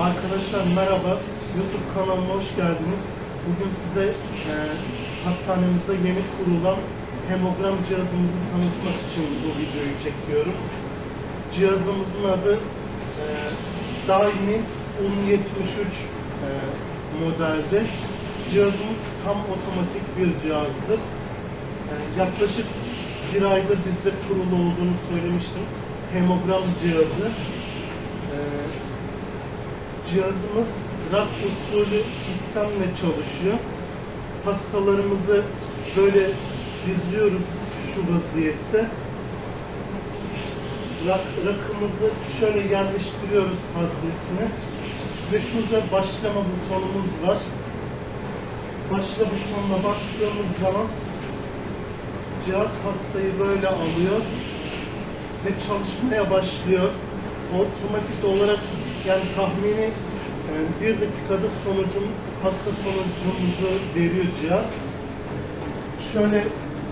Arkadaşlar merhaba, YouTube kanalıma hoş geldiniz. Bugün size e, hastanemize yeni kurulan hemogram cihazımızı tanıtmak için bu videoyu çekiyorum. Cihazımızın adı e, Dynit Un73 e, modelde. Cihazımız tam otomatik bir cihazdır. E, yaklaşık bir aydır bizde kurulu olduğunu söylemiştim. Hemogram cihazı. E, Cihazımız rak usulü sistemle çalışıyor. Hastalarımızı böyle diziyoruz şu vaziyette. Rak, rakımızı şöyle yerleştiriyoruz haznesine. Ve şurada başlama butonumuz var. Başla butonuna bastığımız zaman cihaz hastayı böyle alıyor ve çalışmaya başlıyor. Otomatik olarak yani tahmini e, bir dakikada sonucum, hasta sonucumuzu veriyor cihaz. Şöyle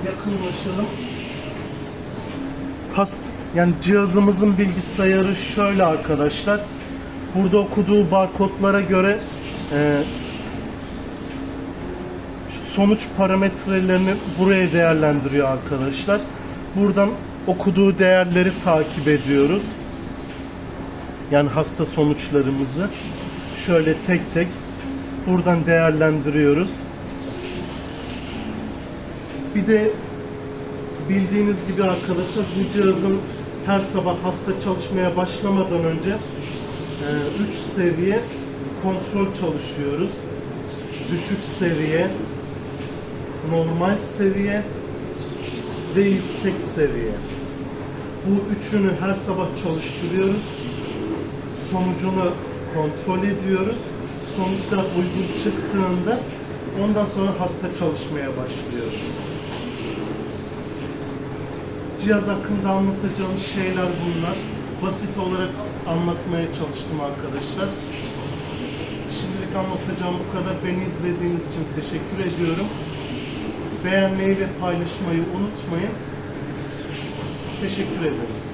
yakınlaşalım. Hast yani cihazımızın bilgisayarı şöyle arkadaşlar. Burada okuduğu barkodlara göre e, sonuç parametrelerini buraya değerlendiriyor arkadaşlar. Buradan okuduğu değerleri takip ediyoruz. Yani hasta sonuçlarımızı şöyle tek tek buradan değerlendiriyoruz. Bir de bildiğiniz gibi arkadaşlar bu cihazın her sabah hasta çalışmaya başlamadan önce 3 seviye kontrol çalışıyoruz. Düşük seviye, normal seviye ve yüksek seviye. Bu üçünü her sabah çalıştırıyoruz. Sonucunu kontrol ediyoruz. Sonuçlar uygun çıktığında ondan sonra hasta çalışmaya başlıyoruz. Cihaz hakkında anlatacağım şeyler bunlar. Basit olarak anlatmaya çalıştım arkadaşlar. Şimdilik anlatacağım bu kadar. Beni izlediğiniz için teşekkür ediyorum. Beğenmeyi ve paylaşmayı unutmayın. Teşekkür ederim.